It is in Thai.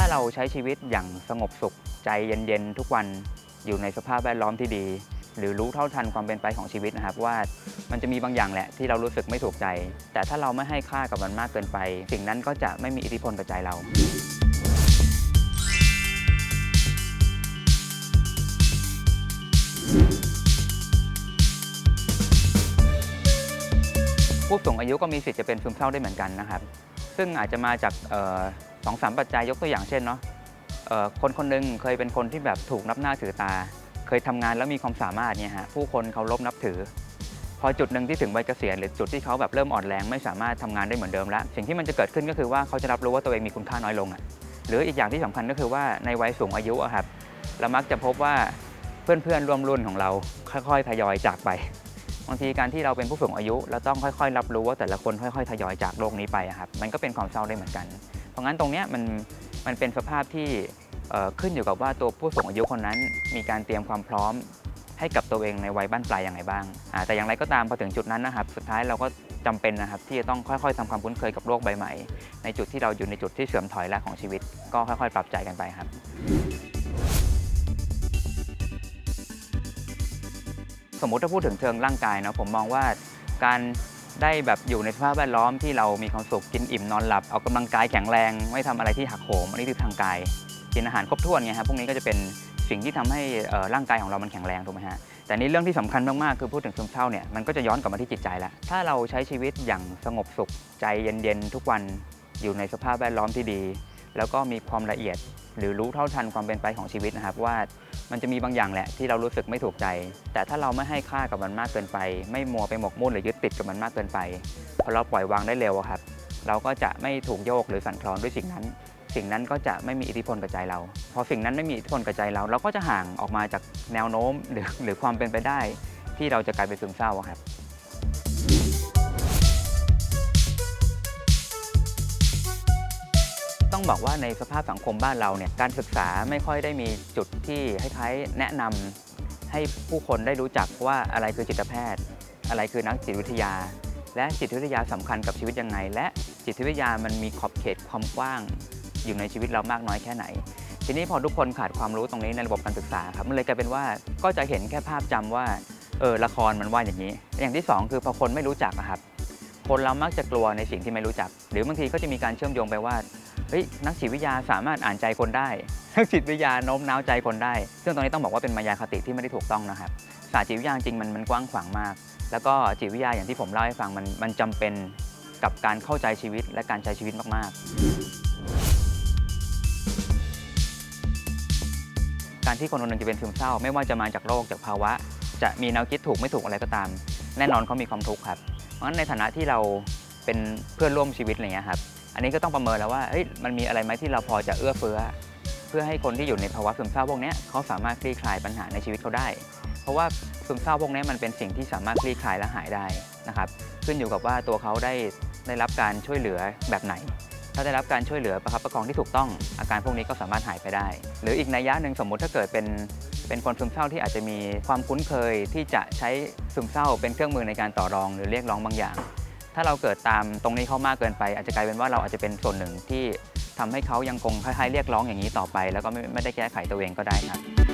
ถ้าเราใช้ชีวิตอย่างสงบสุขใจเย็นๆ ทุกวันอยู่ในสภาพแวดล้อมที่ดี หรือรู้เท่าทันความเป็นไปของชีวิตนะครับ ว่ามันจะมีบางอย่างแหละที่เรารู้สึกไม่ถูกใจ แต่ถ้าเราไม่ให้ค่ากับมันมากเกินไป สิ่งนั้นก็จะไม่มีอิทธิพลกับใจเราผู้สูงอายุก็มีสิทธิ์จะเป็นซึมเศร้าได้เหมือนกันนะครับ ซึ่งอาจจะมาจากเสองสามปัจจัยยกตัวอย่างเช่นเนาะคนคนหนึงเคยเป็นคนที่แบบถูกนับหน้าถือตา เคยทำงานแล้วมีความสามารถเนี่ยฮะผู้คนเคารพนับถือ พอจุดหนึ่งที่ถึงวัยเกษียณหรือจุดที่เขาแบบเริ่มอ่อนแรงไม่สามารถทำงานได้เหมือนเดิมแล้วสิ่งที่มันจะเกิดขึ้นก็คือว่าเขาจะรับรู้ว่าตัวเองมีคุณค่าน้อยลงอะหรืออีกอย่างที่สำคัญก็คือว่าในวัยสูงอายุอะครับเรามักจะพบว่าเพื่อนๆร่วมรุ่นของเราค่อยๆทยอยจากไปบางทีการที่เราเป็นผู้สูงอายุเราต้องค่อยๆ รับรู้ว่าแต่ละคนค่อยๆ ทยอยจากโลกนี้ไปครับมันก็เป็นความเศร้าได้เหมือนกัน ราะงั้นตรงนี้มันมันเป็นสภาพที่ขึ้นอยู่กับว่าตัวผู้สูงอายุคนนั้นมีการเตรียมความพร้อมให้กับตัวเองในวัยบ้านปลายอย่างไรบ้าง แต่อย่างไรก็ตามพอถึงจุดนั้นนะครับ สุดท้ายเราก็จำเป็นนะครับที่จะต้องค่อยๆทำความคุ้นเคยกับโลกใบใหม่ ในจุดที่เราอยู่ในจุดที่เสื่อมถอยแล้วของชีวิต ก็ค่อยๆ ปรับใจกันไปครับสมมุติถ้าพูดถึงเชิงร่างกายเนาะผมมองว่าการ ได้แบบอยู่ในสภาพแวดล้อมที่เรามีความสุขกินอิ่มนอนหลับออกกำลังกายแข็งแรงไม่ทำอะไรที่หักโหมอันนี้คือทางกาย กินอาหารครบถ้วนไงครับพวกนี้ก็จะเป็นสิ่งที่ทำให้ร่างกายของเรามันแข็งแรงถูกไหมฮะแต่นี่เรื่องที่สำคัญมากๆคือพูดถึงซึมเศร้าเนี่ยมันก็จะย้อนกลับมาที่จิตใจแล้วถ้าเราใช้ชีวิตอย่างสงบสุขใจเย็นๆทุกวันอยู่ในสภาพแวดล้อมที่ดี แล้วก็มีความละเอียด หรือรู้เท่าทันความเป็นไปของชีวิตนะครับ ว่ามันจะมีบางอย่างแหละที่เรารู้สึกไม่ถูกใจ แต่ถ้าเราไม่ให้ค่ากับมันมากเกินไป ไม่มัวไปหมกมุ่นหรือยึดติดกับมันมากเกินไปพอเราปล่อยวางได้เร็วครับ เราก็จะไม่ถูกโยกหรือสั่นคลอนด้วยสิ่งนั้น สิ่งนั้นก็จะไม่มีอิทธิพลกับใจเรา พอสิ่งนั้นไม่มีอิทธิพลกับใจเรา เราก็จะห่างออกมาจากแนวโน้มหรือหรือความเป็นไปได้ ที่เราจะกลายเป็นซึมเศร้าครับ ต้องบอกว่าในสภาพสังคมบ้านเราเนี่ยการศึกษาไม่ค่อยได้มีจุดที่คล้ายๆแนะนำให้ผู้คนได้รู้จักว่าอะไรคือจิตแพทย์ อะไรคือนักจิตวิทยา และจิตวิทยาสำคัญกับชีวิตยังไง และจิตวิทยามันมีขอบเขตความกว้าง อยู่ในชีวิตเรามากน้อยแค่ไหน ทีนี้พอทุกคนขาดความรู้ตรงนี้ในระบบการศึกษาครับมันเลยกลายเป็นว่าก็จะเห็นแค่ภาพจำว่าเออละครมันว่าอย่างนี้ อย่างที่สองคือพอคนไม่รู้จักอะครับคนเรามักจะกลัวในสิ่งที่ไม่รู้จัก หรือบางทีก็จะมีการเชื่อมโยงไปว่า เฮ้ยนักจิตวิทยาสามารถอ่านใจคนได้ นักจิตวิทยาโน้มน้าวใจคนได้ ซึ่งตรงนี้ต้องบอกว่าเป็นมายาคติที่ไม่ได้ถูกต้องนะครับศาสตร์จิตวิทยาจริงมันมันกว้างขวางมาก แล้วก็จิตวิทยาอย่างที่ผมเล่าให้ฟังมันมันจำเป็นกับการเข้าใจชีวิตและการใช้ชีวิตมากๆ การที่คนคนหนึงจะเป็นซึมเศร้า ไม่ว่าจะมาจากโรคจากภาวะ จะมีแนวคิดถูกไม่ถูกอะไรก็ตาม แน่นอนเขามีความทุกข์ครับ เพราะฉะนั้นในฐานะที่เราเป็นเพื่อนร่วมชีวิตอะไรเงี้ยครับ อันนี้ก็ต้องประเมินแล้วว่ามันมีอะไรไหมที่เราพอจะเอื้อเฟื้อ เพื่อให้คนที่อยู่ในภาวะซึมเศร้าพวกนี้เขาสามารถคลี่คลายปัญหาในชีวิตเขาได้ เพราะว่าซึมเศร้าพวกนี้มันเป็นสิ่งที่สามารถคลี่คลายและหายได้นะครับขึ้นอยู่กับว่าตัวเขาได้ได้รับการช่วยเหลือแบบไหน ถ้าได้รับการช่วยเหลือประคับประคองที่ถูกต้อง อาการพวกนี้ก็สามารถหายไปได้ หรืออีกนัยยะหนึ่งสมมุติถ้าเกิดเป็นเป็นคนซึมเศร้าที่อาจจะมีความคุ้นเคยที่จะใช้ซึมเศร้าเป็นเครื่องมือในการต่อรอง หรือเรียกร้องบางอย่าง ถ้าเราเกิดตามตรงนี้เขามากเกินไป อาจจะกลายเป็นว่าเราอาจจะเป็นส่วนหนึ่งที่ทำให้เขายังคงคล้ายๆเรียกร้องอย่างนี้ต่อไป แล้วก็ไม่ไม่ได้แก้ไขตัวเองก็ได้ครับ